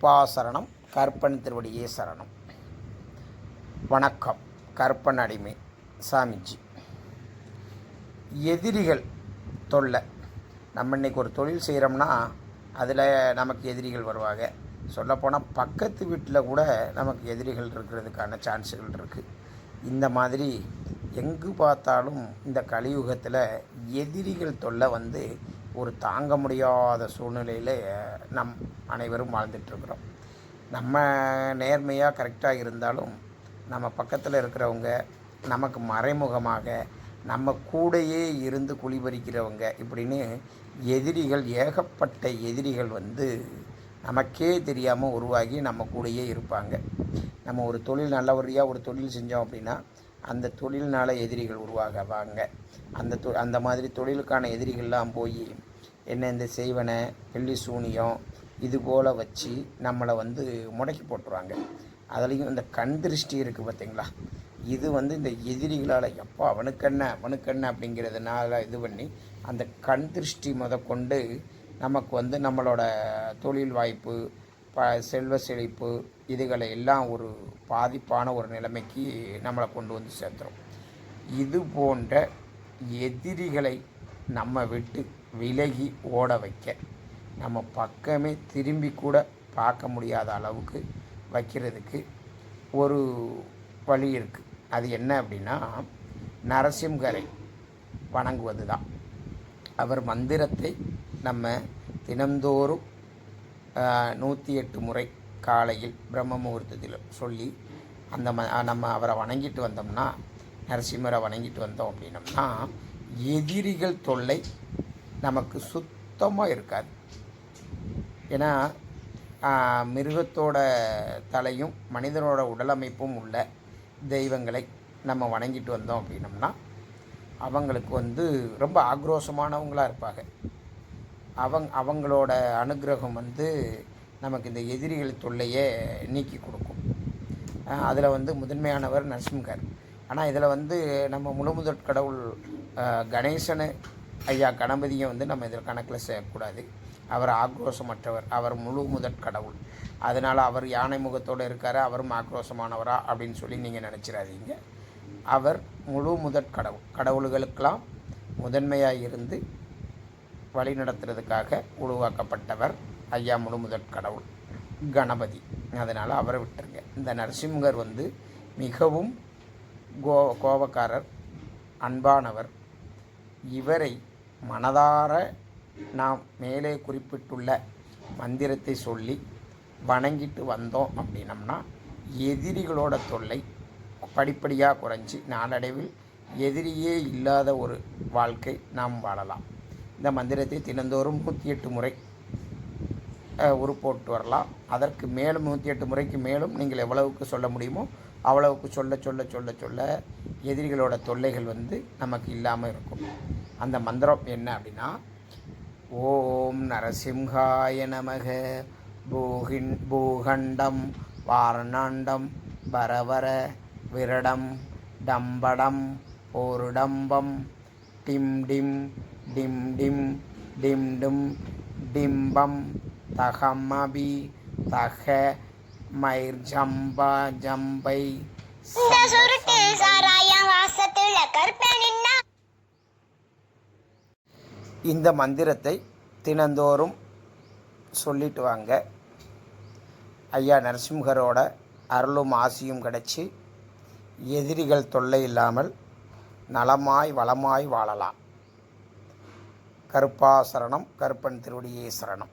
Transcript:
கருப்பாசரணம் கற்பன் திருவடியே சரணம். வணக்கம். கற்பன் அடிமை சாமிஜி. எதிரிகள் தொல்லை. நம்ம இன்னைக்கு ஒரு தொழில் செய்கிறோம்னா அதில் நமக்கு எதிரிகள் வருவாங்க. சொல்லப்போனால் பக்கத்து வீட்டில் கூட நமக்கு எதிரிகள் இருக்கிறதுக்கான சான்ஸுகள் இருக்குது இந்த மாதிரி எங்கு பார்த்தாலும் இந்த கலியுகத்தில் எதிரிகள் தொல்லை வந்து ஒரு தாங்க முடியாத சூழ்நிலையில் நம் அனைவரும் வாழ்ந்துட்டுருக்குறோம். நம்ம நேர்மையாக கரெக்டாக இருந்தாலும் நம்ம பக்கத்தில் இருக்கிறவங்க நமக்கு மறைமுகமாக நம்ம கூடையே இருந்து குளிபறிக்கிறவங்க இப்படின்னு எதிரிகள் ஏகப்பட்ட எதிரிகள் வந்து நமக்கே தெரியாமல் உருவாகி நம்ம கூடயே இருப்பாங்க. நம்ம ஒரு தொழில் நல்லபடியாக ஒரு தொழில் செஞ்சோம் அப்படின்னா அந்த தொழில்னால் எதிரிகள் உருவாகுவாங்க. அந்த தொ அந்த மாதிரி தொழிலுக்கான எதிரிகள்லாம் போய் என்ன இந்த செய்வனை வெள்ளி சூனியம் இது போல் வச்சு நம்மளை வந்து முடக்கி போட்டுருவாங்க. அதுலேயும் இந்த கண் திருஷ்டி இருக்குது பார்த்திங்களா இது வந்து இந்த எதிரிகளால் எப்போ அவனுக்கென்ன அவனுக்கென்ன அப்படிங்கிறதுனால இது பண்ணி அந்த கண் திருஷ்டி முதற்கொண்டு நமக்கு வந்து நம்மளோட தொழில் வாய்ப்பு ப செல்வ செழிப்பு இதுகளை எல்லாம் ஒரு பாதிப்பான ஒரு நிலைமைக்கு நம்மளை கொண்டு வந்து சேர்த்துரும். இது போன்ற எதிரிகளை நம்ம விட்டு விலகி ஓட வைக்க நம்ம பக்கமே திரும்பி கூட பார்க்க முடியாத அளவுக்கு வைக்கிறதுக்கு ஒரு வழி இருக்குது அது என்ன அப்படின்னா நரசிம்ஹரை வணங்குவது தான் அவர் மந்திரத்தை நம்ம தினந்தோறும் நூற்றி எட்டு முறை காலையில் பிரம்ம முகூர்த்தத்தில் சொல்லி அந்த ம நம்ம அவரை வணங்கிட்டு வந்தோம்னா நரசிம்மரை வணங்கிட்டு வந்தோம் அப்படின்னம்னா எதிரிகள் தொல்லை நமக்கு சுத்தமாக இருக்காது. ஏன்னா மிருகத்தோட தலையும் மனிதனோட உடலமைப்பும் உள்ள தெய்வங்களை நம்ம வணங்கிட்டு வந்தோம் அப்படின்னம்னா அவங்களுக்கு வந்து ரொம்ப ஆக்ரோஷமானவங்களாக இருப்பாங்க. அவங்க அவங்களோட அனுகிரகம் வந்து நமக்கு இந்த எதிரிகள் தொல்லையே நீக்கி கொடுக்கும். அதில் வந்து முதன்மையானவர் நரசிம்கர் ஆனால் இதில் வந்து நம்ம முழுமுதற் கடவுள் கணேசனு ஐயா கணபதியை வந்து நம்ம இதில் கணக்கில் செய்யக்கூடாது. அவர் ஆக்ரோஷமற்றவர் அவர் முழு முதற் கடவுள். அதனால் அவர் யானை முகத்தோடு இருக்கார் அவரும் ஆக்ரோஷமானவரா அப்படின்னு சொல்லி நீங்கள் நினச்சிடாதீங்க. அவர் முழு முதற் கடவுள். கடவுள்களுக்கெல்லாம் முதன்மையாக இருந்து வழி நடத்துறதுக்காக உருவாக்கப்பட்டவர். ஐயா முழுமுதற் கடவுள் கணபதி. அதனால் அவரை விட்டுருங்க. இந்த நரசிம்மர் வந்து மிகவும் கோ கோபக்காரர் அன்பானவர். இவரை மனதார நாம் மேலே குறிப்பிட்டுள்ள மந்திரத்தை சொல்லி வணங்கிட்டு வந்தோம் அப்படின்னம்னா எதிரிகளோட தொல்லை படிப்படியாக குறைஞ்சி நாளடைவில் எதிரியே இல்லாத ஒரு வாழ்க்கை நாம் வாழலாம். இந்த மந்திரத்தை தினந்தோறும் நூற்றி எட்டு முறை உருப்போட்டு வரலாம். அதற்கு மேலும் நூற்றி எட்டு முறைக்கு மேலும் நீங்கள் எவ்வளவுக்கு சொல்ல முடியுமோ அவ்வளவுக்கு சொல்ல சொல்ல சொல்ல சொல்ல எதிரிகளோட தொல்லைகள் வந்து நமக்கு இல்லாமல் இருக்கும். அந்த மந்திரம் என்ன அப்படின்னா ஓம் நரசிம்ஹாய நமக. பூகின் பூகண்டம் வாரணாண்டம் பரவர விரடம் டம்படம் போருடம்பம் டிம் டிம் டிம் டிம் டிம் டிம் டிம்பம் தகமபி தக மயிர் ஜம்பா ஜம்பை இந்த சுருட்டு சாராயம் வாசத்துல கற்பனின்னா இந்த மந்திரத்தை தினந்தோறும் சொல்லிட்டு வாங்க. ஐயா நரசிம்ஹரோட அருளும் ஆசியும் கிடச்சி எதிரிகள் தொல்லை இல்லாமல் நலமாய் வளமாய் வாழலாம். கருப்பாசரணம் கருப்பன் திருவடியே சரணம்.